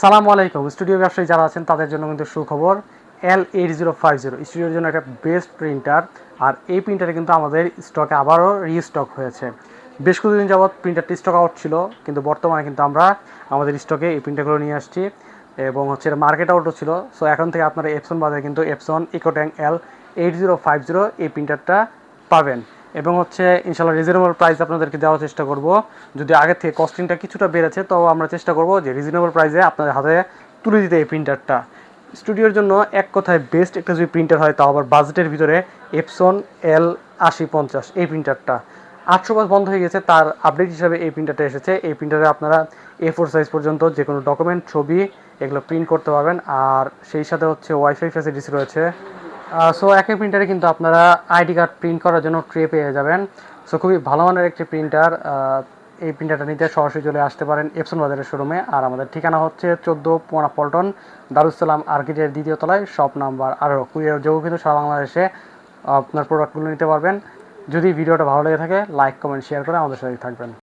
সালামু আলাইকুম। স্টুডিও ব্যবসায়ী যারা আছেন, তাদের জন্য কিন্তু সুখবর L eight zero five zero স্টুডিওর জন্য একটা বেস্ট প্রিন্টার আর এই প্রিন্টারে কিন্তু আমাদের স্টকে আবারও রিস্টক হয়েছে। বেশ কিছুদিন যাবৎ প্রিন্টারটি স্টক আউট ছিল, কিন্তু বর্তমানে কিন্তু আমরা আমাদের স্টকে এই প্রিন্টারগুলো নিয়ে আসছি এবং হচ্ছে মার্কেট আউটও ছিল। সো এখন থেকে আপনারা এপসন বাজারে কিন্তু Epson EcoTank L eight zero five zero এই প্রিন্টারটা পাবেন। এবং হচ্ছে ইনশাল্লাহ রিজনেবল প্রাইস আপনাদেরকে দেওয়ার চেষ্টা করব। যদি আগের থেকে কস্টিংটা কিছুটা বেড়েছে, তো আমরা চেষ্টা করব যে রিজনেবল প্রাইসে আপনাদের হাতে তুলে দিতে এই প্রিন্টারটা স্টুডিওর জন্য এক কথায় বেস্ট একটা যদি প্রিন্টার হয়, তাও আবার বাজেটের ভিতরে এপসন এল আশি পঞ্চাশ, এই প্রিন্টারটা আটশো পাঁচ বন্ধ হয়ে গেছে, তার আপডেট হিসাবে এই প্রিন্টারটা এসেছে। এই প্রিন্টারে আপনারা এ ফোর সাইজ পর্যন্ত যে কোনো ডকুমেন্ট ছবি, এগুলো প্রিন্ট করতে পারবেন। আর সেই সাথে হচ্ছে ওয়াইফাই ফ্যাসিলিটিস রয়েছে। সো একই প্রিন্টারে কিন্তু আপনারা আইডি কার্ড প্রিন্ট করার জন্য ট্রে পেয়ে যাবেন। সো খুবই ভালো মানের একটি প্রিন্টার এই প্রিন্টারটা নিতে সরাসরি চলে আসতে পারেন এপসন বাজারের শোরুমে আর আমাদের ঠিকানা হচ্ছে চোদ্দ পোনা পল্টন দারুসালাম আর্কিটের দ্বিতীয় তলায় শপ নাম্বার আরও কুরিয়ার যোগ কিন্তু সারা বাংলাদেশে আপনার প্রোডাক্টগুলো নিতে পারবেন। যদি ভিডিওটা ভালো লেগে থাকে লাইক কমেন্ট শেয়ার করে আমাদের সাথে থাকবেন।